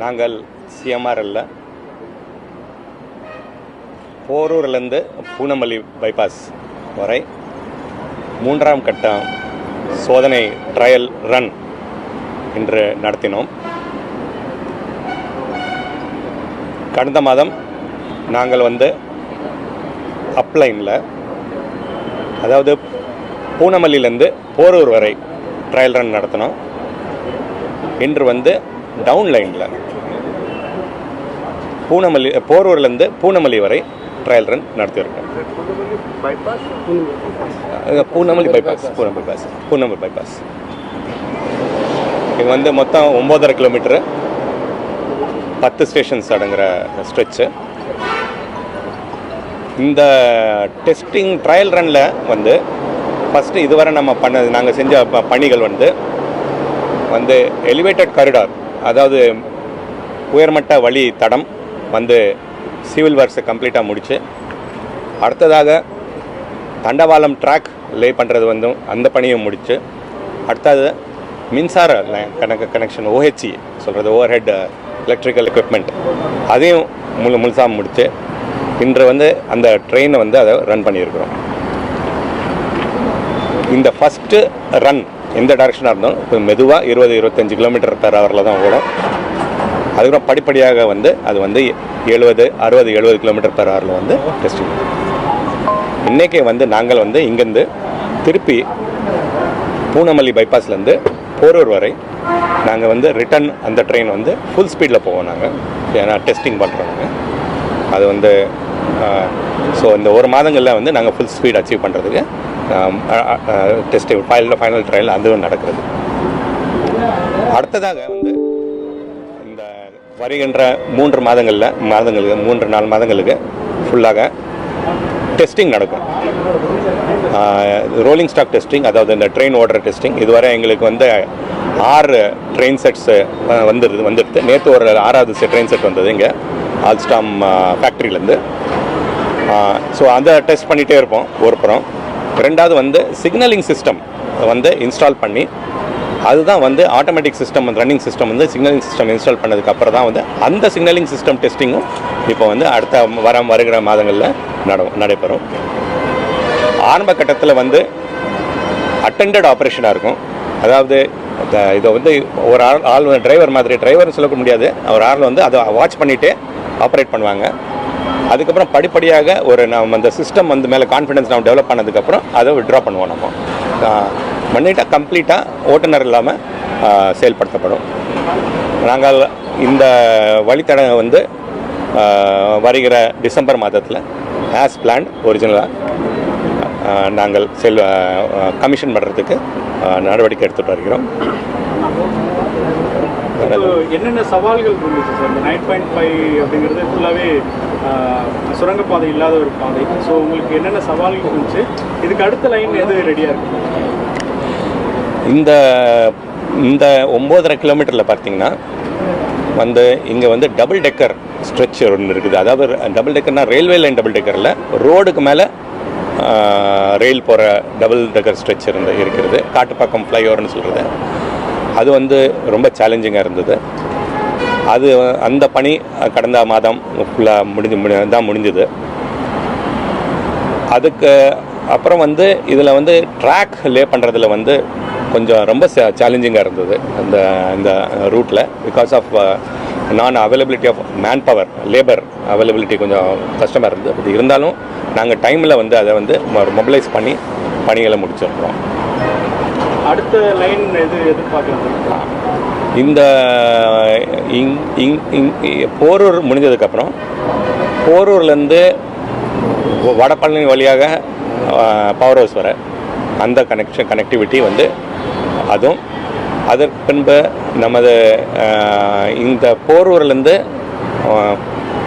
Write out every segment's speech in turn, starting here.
நாங்கள் சிஎம்ஆர்எல்ல போரூர்லேருந்து பூனமல்லி பைபாஸ் வரை மூன்றாம் கட்டம் சோதனை ட்ரையல் ரன் இன்று நடத்தினோம். கடந்த மாதம் நாங்கள் வந்து அப்லைனில் அதாவது பூனமல்லியிலேருந்து போரூர் வரை ட்ரையல் ரன் நடத்தினோம். இன்று வந்து டவுன் லைனில் பூனமல்லி போரூர்லேருந்து பூனமல்லி வரை trial run நடத்தியிருக்கேன் Poonamallee bypass Poonamallee bypass Poonamallee bypass இது வந்து மொத்தம் ஒம்போதரை கிலோமீட்டரு பத்து ஸ்டேஷன்ஸ் அடங்குற ஸ்ட்ரெச்சு இந்த டெஸ்டிங் ட்ரையல் ரனில் வந்து ஃபஸ்ட்டு இதுவரை நம்ம பண்ணது நாங்கள் செஞ்ச ப- பணிகள் வந்து வந்து எலிவேட்டட் காரிடார் அதாவது உயர்மட்ட வழி தடம் வந்து சிவில் ஒர்க்ஸை கம்ப்ளீட்டாக முடிச்சு அடுத்ததாக தண்டவாளம் ட்ராக் லே பண்ணுறது வந்து அந்த பணியும் முடிச்சு அடுத்தது மின்சார கணக்கு கனெக்ஷன் ஓஹெச்சி சொல்கிறது ஓவர் ஹெட் எலக்ட்ரிக்கல் எக்யூப்மெண்ட் அதையும் முழு முழுசாக முடிச்சு இன்று வந்து அந்த ட்ரெயினை வந்து அதை ரன் பண்ணியிருக்கிறோம். இந்த ஃபஸ்ட்டு ரன் எந்த டைரக்ஷனாக இருந்தாலும் இப்போ மெதுவாக இருபது இருபத்தஞ்சி கிலோமீட்டர் பெர் ஹவரில் தான் ஓடும். அதுக்கப்புறம் படிப்படியாக வந்து அது வந்து எழுபது அறுபது எழுபது கிலோமீட்டர் பெர் ஹவரில் வந்து டெஸ்டிங் இன்றைக்கே வந்து நாங்கள் வந்து இங்கேருந்து திருப்பி பூனமல்லி பைபாஸ்லேருந்து போரூர் வரை நாங்கள் வந்து ரிட்டர்ன் அந்த ட்ரெயின் வந்து ஃபுல் ஸ்பீடில் போவோம் நாங்கள் ஏன்னா டெஸ்டிங் பண்ணுறோம் அது வந்து ஸோ இந்த ஒரு மாதங்களில் வந்து நாங்கள் ஃபுல் ஸ்பீட் அச்சீவ் பண்ணுறதுக்கு டெஸ்ட் ஃபைனல் ஃபைனல் ட்ரையல் அதுவும் நடக்கிறது. அடுத்ததாக வந்து இந்த வருகின்ற மூன்று மாதங்களில் மாதங்களுக்கு மூன்று நாலு மாதங்களுக்கு ஃபுல்லாக டெஸ்டிங் நடக்கும். ரோலிங் ஸ்டாக் டெஸ்டிங் அதாவது இந்த ட்ரெயின் ஓடுற டெஸ்டிங் இதுவரை எங்களுக்கு வந்து ஆறு ட்ரெயின் செட்ஸ் வந்துடுது வந்துடுது நேற்று ஒரு ஆறாவது ட்ரெயின் செட் வந்தது இங்கே ஆல்ஸ்டாம் ஃபேக்ட்ரியிலேருந்து ஸோ அதை டெஸ்ட் பண்ணிகிட்டே இருப்போம் ஒரு புறம் ரெண்டாவது வந்து சிக்னலிங் சிஸ்டம் வந்து இன்ஸ்டால் பண்ணி அதுதான் வந்து ஆட்டோமேட்டிக் சிஸ்டம் ரன்னிங் சிஸ்டம் வந்து சிக்னலிங் சிஸ்டம் இன்ஸ்டால் பண்ணதுக்கு அப்புறம் தான் வந்து அந்த சிக்னலிங் சிஸ்டம் டெஸ்டிங்கும் இப்போ வந்து அடுத்த வர வருகிற மாதங்களில் நட நடைபெறும். ஆரம்ப கட்டத்தில் வந்து அட்டெண்டட் ஆப்ரேஷனாக இருக்கும். அதாவது இதை வந்து ஒரு ஆள் ஆள் டிரைவர் மாதிரி டிரைவர்னு சொல்ல முடியாது. ஒரு ஆள் வந்து அதை வாட்ச் பண்ணிகிட்டே ஆப்ரேட் பண்ணுவாங்க. அதுக்கப்புறம் படிப்படியாக ஒரு நம்ம அந்த சிஸ்டம் வந்து மேலே கான்ஃபிடன்ஸ் நம்ம டெவலப் பண்ணதுக்கப்புறம் அதை விட்ரா பண்ணுவோம் நம்ம. பண்ணிட்டா கம்ப்ளீட்டாக ஓட்டுநர் இல்லாமல் செயல்படுத்தப்படும். நாங்கள் இந்த வழித்தடம் வந்து வருகிற டிசம்பர் மாதத்தில் ஆஸ் பிளான் ஒரிஜினலாக நாங்கள் செல் கமிஷன் பண்ணுறதுக்கு நடவடிக்கை எடுத்துகிட்டு வருகிறோம். என்னென்ன சவால்கள் இருந்துச்சு சார் இந்த நைன் பாயிண்ட் ஃபைவ் அப்படிங்கிறது ஃபுல்லாகவே சுரங்கப்பாதை இல்லாத ஒரு பாதை. ஸோ உங்களுக்கு என்னென்ன சவால்கள் இருந்துச்சு? இதுக்கு அடுத்த லைன் எது ரெடியாக இருக்கு? இந்த இந்த ஒம்போதரை கிலோமீட்டரில் பார்த்தீங்கன்னா வந்து இங்கே வந்து டபுள் டெக்கர் ஸ்ட்ரெச் ஒன்று இருக்குது. அதாவது டபுள் டெக்கர்னா ரயில்வே லைன் டபுள் டெக்கரில் ரோடுக்கு மேலே ரயில் போகிற டபுள் டெக்கர் ஸ்ட்ரெச் இருந்து இருக்கிறது. காட்டுப்பாக்கம் ஃப்ளைஓவர்னு சொல்கிறது அது வந்து ரொம்ப சேலஞ்சிங்காக இருந்தது. அது அந்த பணி கடந்த மாதம் ஃபுல்லாக முடிஞ்சு தான் முடிஞ்சது. அதுக்கு அப்புறம் வந்து இதில் வந்து ட்ராக் லே பண்ணுறதுல வந்து கொஞ்சம் ரொம்ப சேலஞ்சிங்காக இருந்தது அந்த இந்த ரூட்டில் because of non availability of manpower labour availability கொஞ்சம் கஷ்டமாக இருந்தது. பட் இருந்தாலும் நாங்கள் டைமில் வந்து அதை வந்து மொபிலைஸ் பண்ணி பணிகளை முடிச்சிருக்கிறோம். அடுத்த லைன் எது எதிர்பார்க்கலாம் இந்த இங் இங் இங் போரூர் முடிஞ்சதுக்கப்புறம் போரூர்லேருந்து வடபழனி வழியாக பவர் ஹவுஸ் வர அந்த கனெக்ஷன் கனெக்டிவிட்டி வந்து அதுவும் அதற்கு பின்பு நமது இந்த போரூர்லேருந்து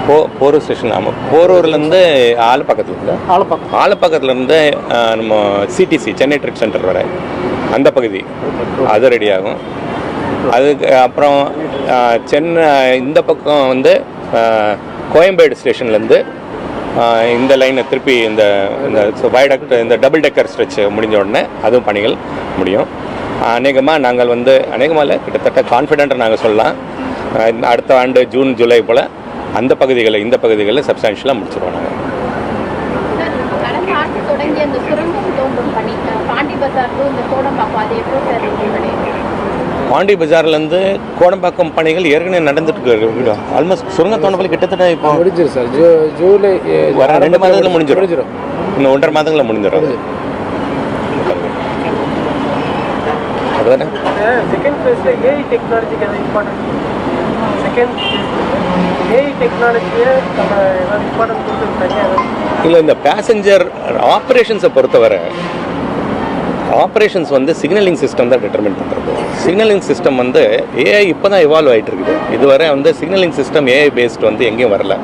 போ போரூர் ஸ்டேஷன் ஆமாம் போரூர்லேருந்து ஆள் பக்கத்தில் இருந்து ஆலப்பாக்கம். ஆலப்பக்கத்துலேருந்து நம்ம சிடிசி சென்னை ட்ரிக் சென்டர் வரை அந்த பகுதி அது ரெடி ஆகும். அதுக்கு அப்புறம் சென்னை இந்த பக்கம் வந்து கோயம்பேடு ஸ்டேஷன்லேருந்து இந்த லைனை திருப்பி இந்த இந்த வயடக்ட் இந்த டபுள் டெக்கர் ஸ்ட்ரெச் முடிஞ்ச உடனே அதுவும் பணிகள் முடியும். அநேகமாக நாங்கள் வந்து அநேகமாக இல்லை கிட்டத்தட்ட கான்ஃபிடென்ட்டாக நாங்கள் சொல்லலாம். அடுத்த ஆண்டு ஜூன் ஜூலை போல் அந்த பகுதிகளில் இந்த பகுதிகளில் சப்ஸ்டான்ஷியலாக முடிச்சிருவோம் நாங்கள் அந்த சுரங்கம் தோண்டும் பணி பாண்டி பஜார் இந்த கோடம்பாக்கம் அது எப்போ சார் பாண்டி பஜார்லேருந்து கோடம்பாக்கம் பணிகள் ஏற்கனவே நடந்துட்டு இருக்கு ஆல்மோஸ்ட் சுரங்க தோண்டப்பல் கிட்டத்தட்ட இப்போ முடிஞ்சிடும் சார். ஜூ ஜூலை வர ரெண்டு மாதத்தில் முடிஞ்சிடும் முடிஞ்சிடும் இன்னும் ஒன்றரை மாதங்களில் முடிஞ்சிடும் இல்லை இந்த பேசஞ்சர் ஆப்ரேஷன்ஸை பொறுத்தவரை ஆப்ரேஷன்ஸ் வந்து சிக்னலிங் சிஸ்டம் தான் டிட்டர்மின் பண்ணுறது சிக்னலிங் சிஸ்டம் வந்து ஏஐ இப்போ தான் இவால்வ் ஆகிட்டு இருக்குது இதுவரை வந்து சிக்னலிங் சிஸ்டம் ஏஐ பேஸ்ட் வந்து எங்கேயும் வரல.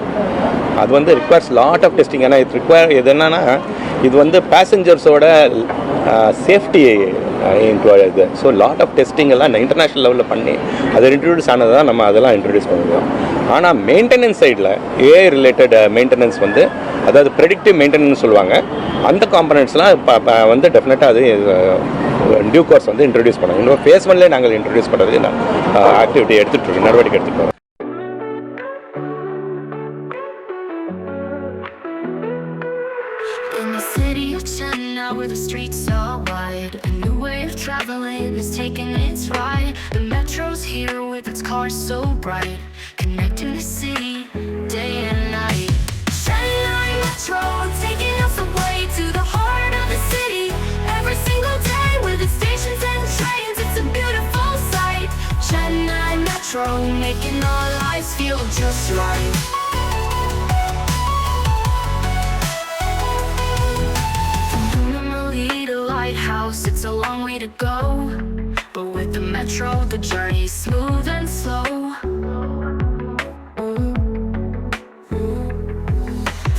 அது வந்து ரிக்வயர்ஸ் லாட் ஆஃப் டெஸ்டிங் ஏன்னா இது ரிக்வயர் இது என்னென்னா இது வந்து பேசஞ்சர்ஸோட சேஃப்டி இது ஸோ லாட் ஆஃப் டெஸ்டிங் எல்லாம் இன்டர்நேஷ்னல் லெவலில் பண்ணி அது இன்ட்ரடியூஸ் ஆனது தான் நம்ம அதெல்லாம் இன்ட்ரடியூஸ் பண்ணுவோம். ஆனால் மெயின்டெனன்ஸ் சைடில் ஏஐ ரிலேட்டட் மெயின்டெனன்ஸ் வந்து அதாவது ப்ரெடிக்டிவ் மெயின்டெனன்ஸ் சொல்லுவாங்க. அந்த காம்பனன்ட்ஸ்லாம் வந்து டெஃபினட்டாக அது டியூ கோர்ஸ் வந்து இன்ட்ரடியூஸ் பண்ணுவோம் இன்னும் ஃபேஸ் ஒன்லேயே நாங்கள் இன்ட்ரடியூஸ் பண்ணுறது ஆக்டிவிட்டி எடுத்துகிட்டு இருக்கோம் நடவடிக்கை எடுத்துகிட்டு வரோம். In the city of Chennai where the streets are wide A new way of traveling is taking its ride. The metro's here with its cars so bright Connecting the city Chennai making our lives feel just right it's a long way to go. But with the metro, the journey's smooth and slow.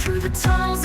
Through the tunnels